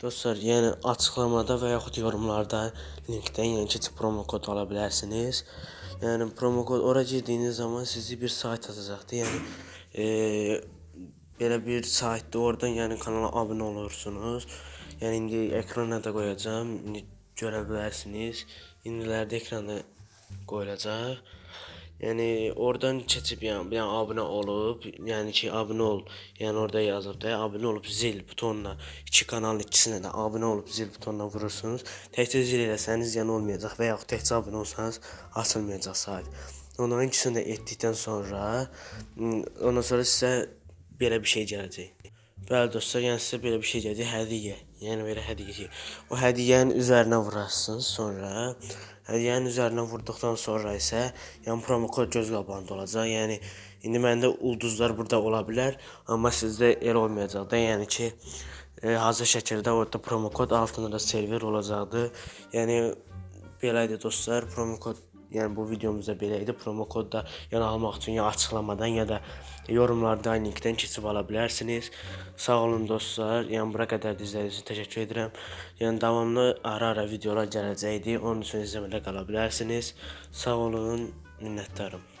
Dostlar, yəni açıqlamada və yaxud yorumlarda linkdən yəni keçib promo kod ala bilərsiniz. Yəni promo kod ora girdiyiniz zaman sizi bir sayt atacaqdır. Yəni e, belə bir saytdır. Oradan yəni kanala abunə olursunuz. Yəni indi ekrana da qoyacağam. İndi görə bilərsiniz. İndilərdə ekrana qoyulacaq. Yəni oradan keçib yəni, yəni abunə olub, yəni ki abunə ol. Yəni orada yazıb da abunə olub zil butonuna, iki kanalın ikisinə də abunə olub zil butonuna vurursunuz. Təkcə zil eləsəniz yəni olmayacaq və yaxud təkcə abunə olsanız açılmayacaq sayt. Onların ikisini də etdikdən sonra ondan sonra sizə belə bir şey gələcək. Bəli dostlar, yəni sizə belə bir şey gələcək, hədiyyə. Yəni belə hədiyyə. O hədiyyənin üzərinə vurasınız sonra. Hədiyyənin üzərinə vurduqdan sonra isə yəni promo kod göz qabağında olacaq. Yəni indi məndə ulduzlar burada ola bilər, amma sizdə elə olmayacaq da. Yəni ki e, hazır şəkildə orada promo kod altında da server olacaqdır. Yəni belədir dostlar, promo kod yəni bu videomuzda belə idi. Promo kod da yəni almaq üçün ya açıqlamadan ya da yorumlardan linkdən keçib ala bilərsiniz. Sağ olun dostlar. Yəni bura qədər də izlədiyiniz üçün təşəkkür edirəm. Yəni davamlı ara-ara videolar gələcəkdir. Onun üçün izləmədə qala bilərsiniz. Sağ olun, minnətdarım.